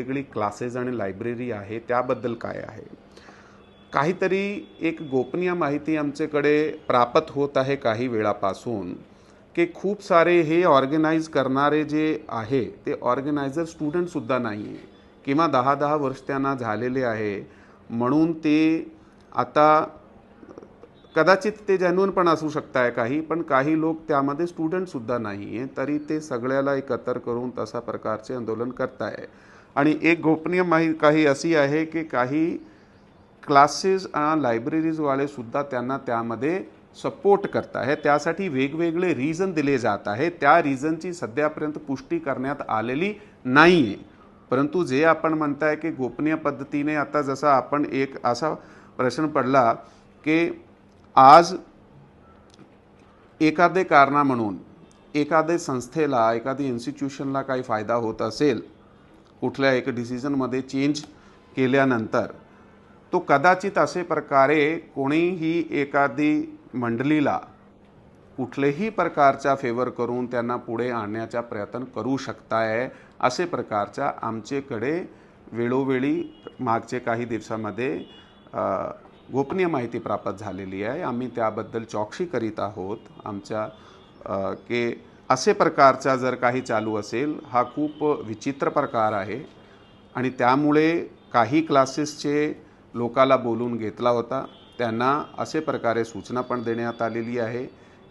वेगळी क्लासेस आणि लायब्ररी आहे त्याबद्दल काय आहे? काहीतरी एक गोपनीय माहिती आमच्याकडे प्राप्त होत आहे काही वेळापासून की खूप सारे हे ऑर्गनाईज करणारे जे आहे ते ऑर्गनायझर स्टुडंटसुद्धा नाही आहे किंवा दहा दहा वर्ष त्यांना झालेले आहे. म्हणून ते आता कदाचित ते जेन्युन पण असू शकताय काही पण काही लोक त्यामध्ये स्टुडंटसुद्धा नाही आहे तरी ते सगळ्याला एकत्र करून तसा प्रकारचे आंदोलन करताय. आणि एक गोपनीय माहिती काही अशी आहे की काही क्लासेस लायब्ररीजवाले सुद्धा त्यांना त्यामध्ये सपोर्ट करत आहे त्यासाठी वेगवेगळे रिझन दिले जात आहे त्या रिझनची सध्यापर्यंत पुष्टी करण्यात आलेली नाही आहे परंतु जे आपण म्हणताय की गोपनीय पद्धतीने आता जसा आपण एक असा प्रश्न पडला की आज एखादे कारणा म्हणून एखाद्या संस्थेला एखादी इन्स्टिट्यूशनला काही फायदा होत असेल कुठल्या एक डिसिजनमध्ये चेंज केल्यानंतर तो कदाचित असे प्रकारे कोणीही एखादी मंडळीला कुठल्याही प्रकारचा फेवर करून त्यांना पुढे आणण्याचा प्रयत्न करू शकताय असे प्रकारच्या आमच्याकडे वेळोवेळी मागचे काही दिवसामध्ये गोपनीय माहिती प्राप्त झालेली आहे. आम्ही त्याबद्दल चौकशी करीत आहोत. आमच्या के असे प्रकारचा जर काही चालू असेल हा खूप विचित्र प्रकार आहे. आणि त्यामुळे काही क्लासेसचे लोकाला बोलून घेतला होता. त्यांना असे प्रकारे सूचना पण देण्यात आलेली आहे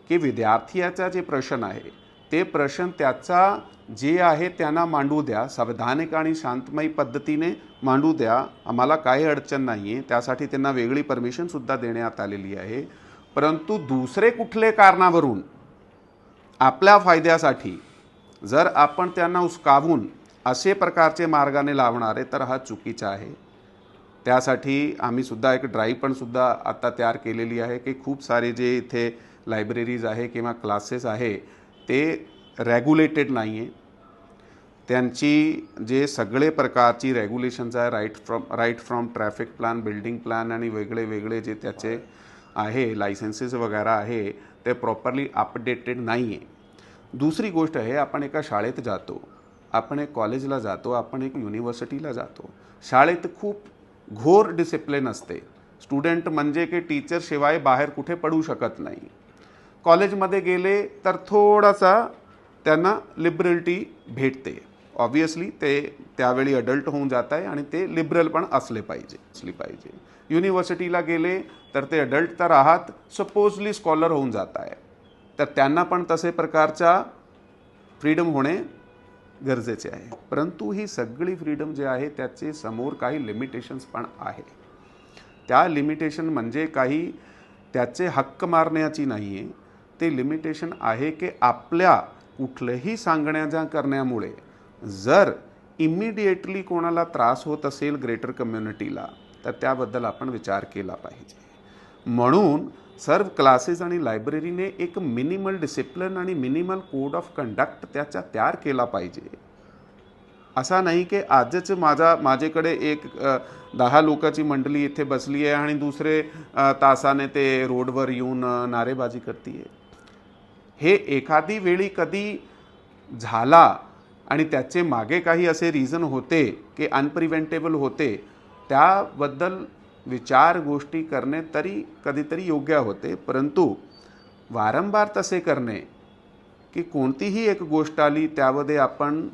की विद्यार्थ्याचा जे प्रश्न आहे ते प्रश्न त्याचा जे आहे त्यांना मांडू द्या. संवैधानिक आणि शांतमयी पद्धतीने मांडू द्या. आम्हाला काही अडचण नाही आहे त्यासाठी त्यांना वेगळी परमिशनसुद्धा देण्यात आलेली आहे. परंतु दुसरे कुठले कारणावरून आपल्या फायद्यासाठी जर आपण त्यांना उचकावून असे प्रकारचे मार्गाने लावणारे तर हा चुकीचा आहे. त्यासाठी आम्ही सुद्धा एक ड्राईव्ह पण सुद्धा आता तयार केलेली आहे की खूप सारे जे इथे लायब्ररीज आहे किंवा क्लासेस आहे ते रेग्युलेटेड नाही आहे त्यांची जे सगळे प्रकारची रेग्युलेशन्स आहे right from right from traffic plan building plan आणि वेगळे वेगळे जे त्याचे आहे लायसन्सेस वगैरे आहे ते प्रॉपरली अपडेटेड नाही आहे दुसरी गोष्ट आहे आपण एका शाळेत जातो आपण एक कॉलेजला जातो आपण एक युनिव्हर्सिटीला जातो. शाळेत खूप घोर डिसिप्लिन असते. स्टुडंट म्हणजे की टीचरशिवाय बाहेर कुठे पडू शकत नाही. कॉलेजमध्ये गेले तर थोडासा त्यांना लिबरलिटी भेटते. ऑब्वियसली ते त्यावेळी अडल्ट होऊन जात आहे आणि ते लिबरल पण असले पाहिजे असली पाहिजे. युनिव्हर्सिटीला गेले तर ते अडल्ट तर आहात सपोजली स्कॉलर होऊन जात आहे. तर त्यांना पण तसे प्रकारच्या फ्रीडम होणे गरजेचे आहे. परंतु ही सगळी फ्रीडम जे आहे त्याचे समोर काही लिमिटेशन्स पण आहे. त्या लिमिटेशन म्हणजे काही त्याचे हक्क मारण्याची नाही आहे ते लिमिटेशन आहे की आपल्या कुठलंही सांगण्याच्या करण्यामुळे जर इमिडिएटली कोणाला त्रास होत असेल ग्रेटर कम्युनिटीला तर त्याबद्दल आपण विचार केला पाहिजे. म्हणून सर्व क्लासेस आणि लायब्ररीने एक मिनिमल डिसिप्लिन आणि मिनिमल कोड ऑफ कंडक्ट त्याचा तयार केला पाहिजे. असा नाही की आजच माझा माझ्याकडे एक दहा लोकांची मंडळी इथे बसली आहे आणि दुसरे तासाने ते रोडवर येऊन नारेबाजी करते हे एखादी वेळी कधी झाला आणि त्याचे मागे काही असे रिझन होते की अनप्रिव्हेंटेबल होते त्याबद्दल विचार गोष्टी करणे तरी कधीतरी योग्य होते परंतु वारंवार तसे करणे की कोणतीही एक गोष्ट आली त्यामध्ये आपण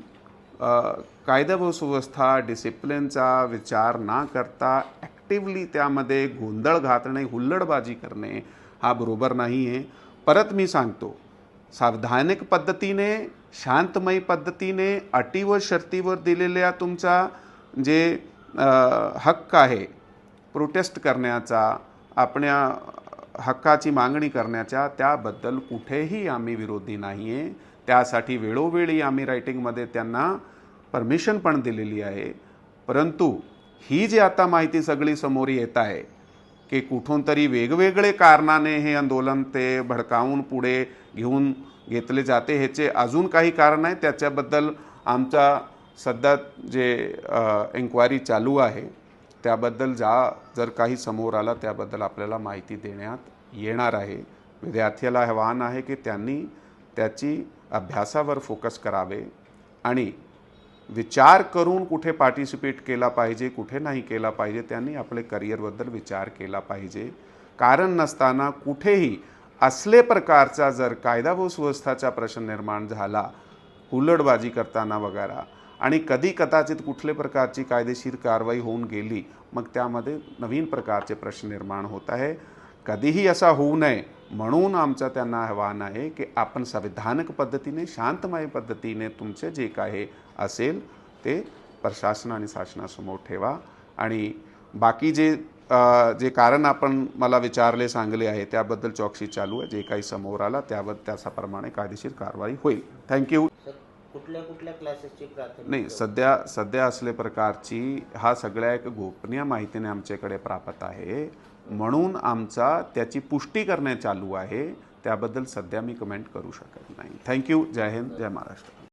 कायदा व सुव्यवस्था डिसिप्लिनचा विचार ना करता ॲक्टिवली त्यामध्ये गोंधळ घातणे हुल्लडबाजी करणे हा बरोबर नाही आहे परत मी सांगतो सावधानिक पद्धतीने शांतमयी पद्धतीने अटी व शर्तीवर दिलेल्या तुमचा जे हक्क आहे प्रोटेस्ट करण्याचा आपल्या हक्काची मागणी करण्याच्या त्याबद्दल कुठेही आम्ही विरोधी नाही आहे त्यासाठी वेळोवेळी आम्ही रायटिंगमध्ये त्यांना परमिशन पण दिलेली आहे. परंतु ही जी आता माहिती सगळी समोर येत आहे की कुठून तरी वेगवेगळे कारणाने हे आंदोलन ते भडकावून पुढे घेऊन घेतले जाते ह्याचे अजून काही कारण आहे. त्याच्याबद्दल आमचा सध्या जे एन्क्वायरी चालू आहे त्याबद्दल जा जर काही समोर आला त्याबद्दल आपल्याला माहिती देण्यात येणार आहे. विद्यार्थ्याला आव्हान आहे की त्यांनी त्याची अभ्यासावर फोकस करावे आणि विचार करून कुठे पार्टिसिपेट केला पाहिजे कुठे नाही केला पाहिजे त्यांनी आपले करिअरबद्दल विचार केला पाहिजे. कारण नसताना कुठेही असले प्रकारचा जर कायदा व सुव्यवस्थाचा प्रश्न निर्माण झाला हुलडबाजी करताना वगैरे आणि कधी कदाचित कुठल्या प्रकारची कायदेशीर कारवाई होऊन गेली मग त्यामध्ये नवीन प्रकारचे प्रश्न निर्माण होत आहे. कधीही असा होऊ नये म्हणून आमचं त्यांना आव्हान आहे की आपण संविधानिक पद्धतीने शांतमय पद्धतीने तुमचे जे काही असेल ते प्रशासन आणि शासनासमोर ठेवा. आणि बाकी जे जे कारण आपण मला विचारले सांगले आहे त्याबद्दल चौकशी चालू आहे. जे काही समोर आला त्यावर त्याच्याप्रमाणे कायदेशीर कारवाई होईल. थँक्यू कुठल्या कुठल्या क्लासेसची प्राथमिक नाही सध्या सध्या असले प्रकारची हा सगळ्या एक गोपनीय माहितीने आमच्याकडे प्राप्त आहे. म्हणून आमचा त्याची पुष्टी करणे चालू आहे. त्याबद्दल सध्या मी कमेंट करू शकत नाही. थँक्यू जय हिंद जय महाराष्ट्र.